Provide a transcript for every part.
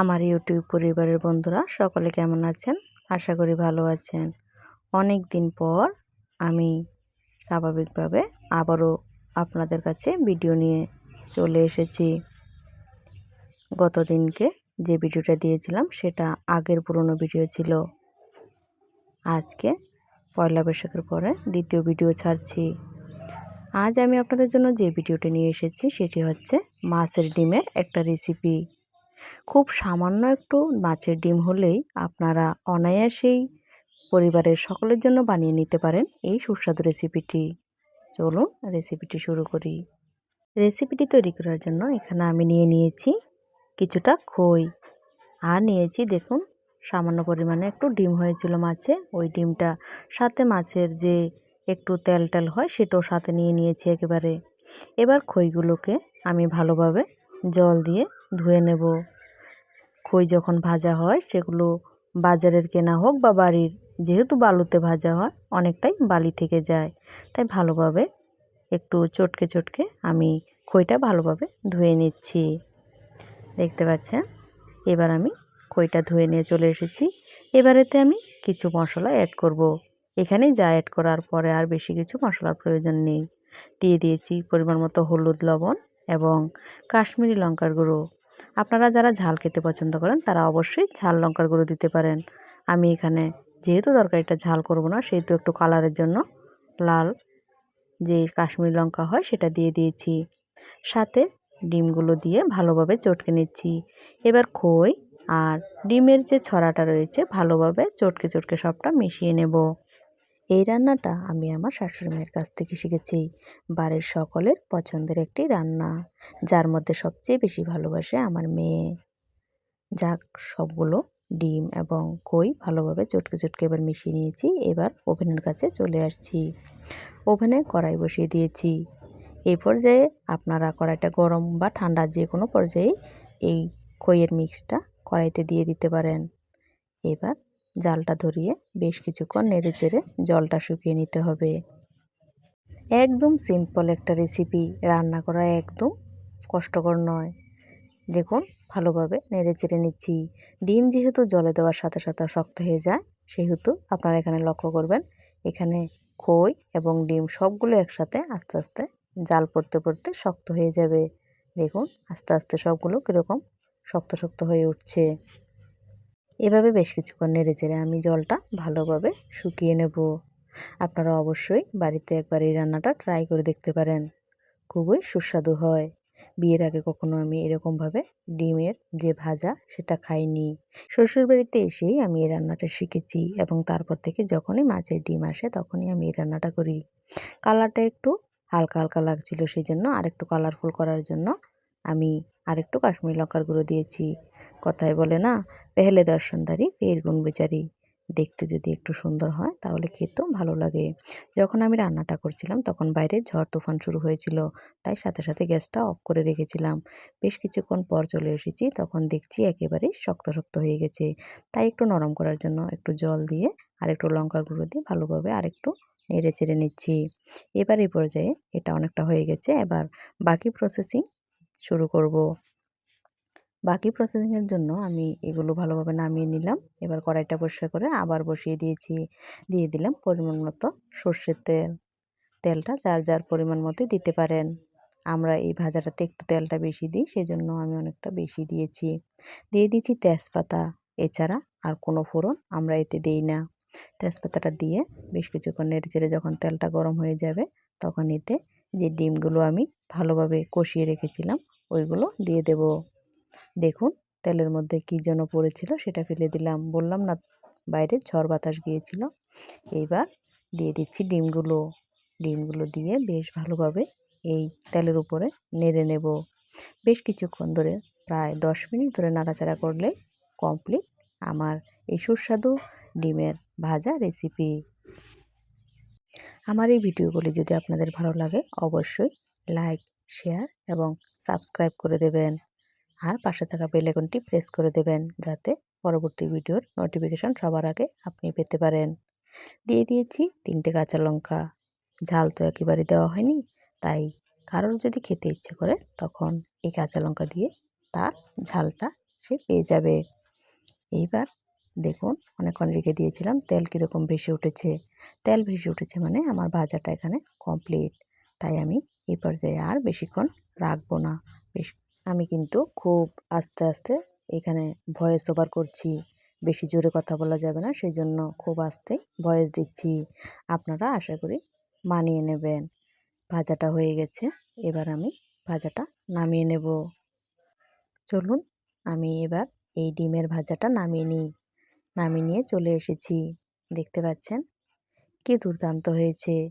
আমার ইউটিউব পরিবারের বন্ধুরা, সকলে কেমন আছেন? আশা করি ভালো আছেন। অনেক দিন পর আমি স্বাভাবিকভাবে আবারও আপনাদের কাছে ভিডিও নিয়ে চলে এসেছি। গত দিনকে যে ভিডিওটা দিয়েছিলাম, সেটা আগের পুরনো ভিডিও ছিল। আজকে পয়লা বৈশাখের পরে দ্বিতীয় ভিডিও ছাড়ছি। আজ আমি আপনাদের জন্য যে ভিডিওটি নিয়ে এসেছি, সেটি হচ্ছে মাছের ডিমের একটা রেসিপি খুব সামান্য একটু মাছের ডিম হলেই আপনারা অনায়াসেই পরিবারের সকলের জন্য বানিয়ে নিতে পারেন এই সুস্বাদু রেসিপিটি। চলুন রেসিপিটি শুরু করি। রেসিপিটি তৈরি করার জন্য এখানে আমি নিয়ে নিয়েছি কিছুটা খই। আর নিয়েছি দেখুন, সামান্য পরিমাণে একটু ডিম হয়েছিল মাছে। ওই ডিমটা সাথে মাছের যে একটু তেল টেল হয় সেটাও সাথে নিয়ে নিয়েছি একেবারে। এবার খইগুলোকে আমি ভালোভাবে জল দিয়ে ধুয়ে নেব। খই যখন ভাজা হয়, সেগুলো বাজারের কেনা হোক বা বাড়ির, যেহেতু বালুতে ভাজা হয়, অনেকটাই বালি থেকে যায়। তাই ভালোভাবে একটু চটকে চটকে আমি খইটা ভালোভাবে ধুয়ে নিচ্ছি। দেখতে পাচ্ছেন? এবার আমি খইটা ধুয়ে নিয়ে চলে এসেছি। এবারেতে আমি কিছু মশলা অ্যাড করব। এখানেই যা অ্যাড করার পরে আর বেশি কিছু মশলার প্রয়োজন নেই। দিয়ে দিয়েছি পরিমাণ মতো হলুদ, লবণ এবং কাশ্মীরি লঙ্কার গুঁড়ো। আপনারা যারা ঝাল খেতে পছন্দ করেন, তারা অবশ্যই ঝাল লঙ্কার গুঁড়ো দিতে পারেন। আমি এখানে যেহেতু তরকারিটা ঝাল করব না, সেহেতু একটু কালারের জন্য লাল যে কাশ্মীরি লঙ্কা হয়, সেটা দিয়ে দিয়েছি। সাথে ডিমগুলো দিয়ে ভালোভাবে চটকে নিচ্ছি। এবার খই আর ডিমের যে ছড়াটা রয়েছে, ভালোভাবে চটকে চটকে সবটা মিশিয়ে নেব। এই রান্নাটা আমি আমার শাশুড়ি মায়ের কাছ থেকে শিখেছি। বাড়ির সকলের পছন্দের একটি রান্না, যার মধ্যে সবচেয়ে বেশি ভালোবাসে আমার মেয়ে। যাক, সবগুলো ডিম এবং কই ভালোভাবে চটকে চটকে এবার মিশিয়ে নিয়েছি, এবার ওভেনের কাছে চলে আসছি। ওভেনে কড়াই বসিয়ে দিয়েছি। এই পর্যায়ে আপনারা কড়াইটা গরম বা ঠান্ডা যে কোনো পর্যায়ে এই খইয়ের মিক্সটা কড়াইতে দিয়ে দিতে পারেন। এবার জালটা ধরিয়ে বেশ কিছুক্ষণ নেড়ে চেড়ে জলটা শুকিয়ে নিতে হবে। একদম সিম্পল একটা রেসিপি রান্না করা একদম কষ্টকর নয়। দেখুন, ভালোভাবে নেড়ে চেড়ে নিচ্ছি। ডিম যেহেতু জলে দেওয়ার সাথে সাথে শক্ত হয়ে যায়, সেহেতু আপনারা এখানে লক্ষ্য করবেন, এখানে খই এবং ডিম সবগুলো একসাথে আস্তে আস্তে জাল পড়তে পড়তে শক্ত হয়ে যাবে। দেখুন, আস্তে আস্তে সবগুলো কীরকম শক্ত শক্ত হয়ে উঠছে। এভাবে বেশ কিছুক্ষণ নেড়ে চেড়ে আমি জলটা ভালোভাবে শুকিয়ে নেব। আপনারা অবশ্যই বাড়িতে একবার এই রান্নাটা ট্রাই করে দেখতে পারেন। খুবই সুস্বাদু হয়। বিয়ের আগে কখনো আমি এরকমভাবে ডিমের যে ভাজা সেটা খাইনি। শ্বশুরবাড়িতে এসেই আমি এই রান্নাটা শিখেছি এবং তারপর থেকে যখনই মাছের ডিম আসে তখনই আমি এই রান্নাটা করি। কালারটা একটু হালকা হালকা লাগছিল সেই জন্য আরেকটু কালারফুল করার জন্য আমি আরেকটু কাশ্মীর লঙ্কার গুঁড়ো দিয়েছি। কথায় বলে, না, পেহলে দর্শনদারি ফের গুণ বিচারি। দেখতে যদি একটু সুন্দর হয়, তাহলে খেতেও ভালো লাগে। যখন আমি রান্নাটা করছিলাম, তখন বাইরে ঝড় তুফান শুরু হয়েছিল, তাই সাথে সাথে গ্যাসটা অফ করে রেখেছিলাম। বেশ কিছুক্ষণ পর চলে এসেছি, তখন দেখছি একেবারেই শক্ত শক্ত হয়ে গেছে। তাই একটু নরম করার জন্য একটু জল দিয়ে আর একটু লঙ্কার গুঁড়ো দিয়ে ভালোভাবে আর একটু নেড়ে চেড়ে নিচ্ছি। এবার এই পর্যায়ে এটা অনেকটা হয়ে গেছে। এবার বাকি প্রসেসিং শুরু করব। বাকি প্রসেসিংয়ের জন্য আমি এগুলো ভালোভাবে নামিয়ে নিলাম। এবার কড়াইটা পরিষ্কার করে আবার বসিয়ে দিয়েছি, দিয়ে দিলাম পরিমাণ মতো সর্ষের তেল। তেলটা যার যার পরিমাণ মতো দিতে পারেন। আমরা এই ভাজাটাতে একটু তেলটা বেশি দিই, সেজন্য আমি অনেকটা বেশি দিয়েছি। দিয়ে দিয়েছি তেজপাতা। এছাড়া আর কোনো ফোড়ন আমরা এতে দিই না। তেজপাতাটা দিয়ে বেশ কিছুক্ষণ নেড়ে চেড়ে যখন তেলটা গরম হয়ে যাবে, তখন এতে যে ডিমগুলো আমি ভালোভাবে কষিয়ে রেখেছিলাম ওইগুলো দিয়ে দেব। দেখুন, তেলের মধ্যে কী যেন পড়েছিল, সেটা ফেলে দিলাম। বললাম, না, বাইরে ঝড় বাতাস গিয়েছিল। এইবার দিয়ে দিচ্ছি ডিমগুলো। ডিমগুলো দিয়ে বেশ ভালোভাবে এই তেলের উপরে নেড়ে নেব। বেশ কিছুক্ষণ ধরে, প্রায় দশ মিনিট ধরে নাড়াচাড়া করলে কমপ্লিট আমার এই সুস্বাদু ডিমের ভাজা রেসিপি আমার এই ভিডিওগুলি যদি আপনাদের ভালো লাগে, অবশ্যই লাইক শেয়ার এবং সাবস্ক্রাইব করে দেবেন। আর পাশে থাকা বেলেকনটি প্রেস করে দেবেন যাতে পরবর্তী ভিডিওর নোটিফিকেশান সবার আগে আপনি পেতে পারেন। দিয়ে দিয়েছি তিনটে কাঁচা লঙ্কা। ঝাল তো একেবারে দেওয়া হয়নি, তাই কারোর যদি খেতে ইচ্ছে করে তখন এই কাঁচা লঙ্কা দিয়ে তার ঝালটা সে পেয়ে যাবে। এইবার দেখুন অনেকক্ষণ রেখে দিয়েছিলাম, তেল কীরকম ভেসে উঠেছে। তেল ভেসে উঠেছে মানে আমার ভাজাটা এখানে কমপ্লিট তাই আমি এই পর্যায়ে আর বেশিক্ষণ রাখব না। বেশ, আমি কিন্তু খুব আস্তে আস্তে এখানে ভয়েস ওভার করছি। বেশি জোরে কথা বলা যাবে না সেই জন্য খুব আস্তে ভয়েস দিচ্ছি। আপনারা আশা করি মানিয়ে নেবেন। ভাজাটা হয়ে গেছে, এবার আমি ভাজাটা নামিয়ে নেব। চলুন, আমি এবার এই ডিমের ভাজাটা নামিয়ে নিই। নামিয়ে নিয়ে চলে এসেছি। দেখতে পাচ্ছেন? কি দুর্দান্ত হয়েছে।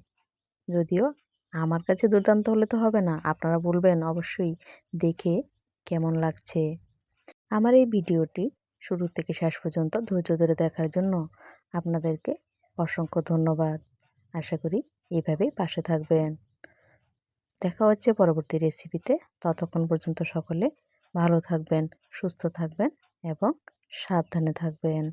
যদিও আমার কাছে দুর্দান্ত হলে তো হবে না। আপনারা বলবেন অবশ্যই দেখে কেমন লাগছে। আমার এই ভিডিওটি শুরু থেকে শেষ পর্যন্ত ধৈর্য ধরে দেখার জন্য আপনাদেরকে অসংখ্য ধন্যবাদ। আশা করি এইভাবেই পাশে থাকবেন। দেখা হচ্ছে পরবর্তী রেসিপিতে। ততক্ষণ পর্যন্ত সকলে ভালো থাকবেন, সুস্থ থাকবেন এবং সাবধানে থাকবেন।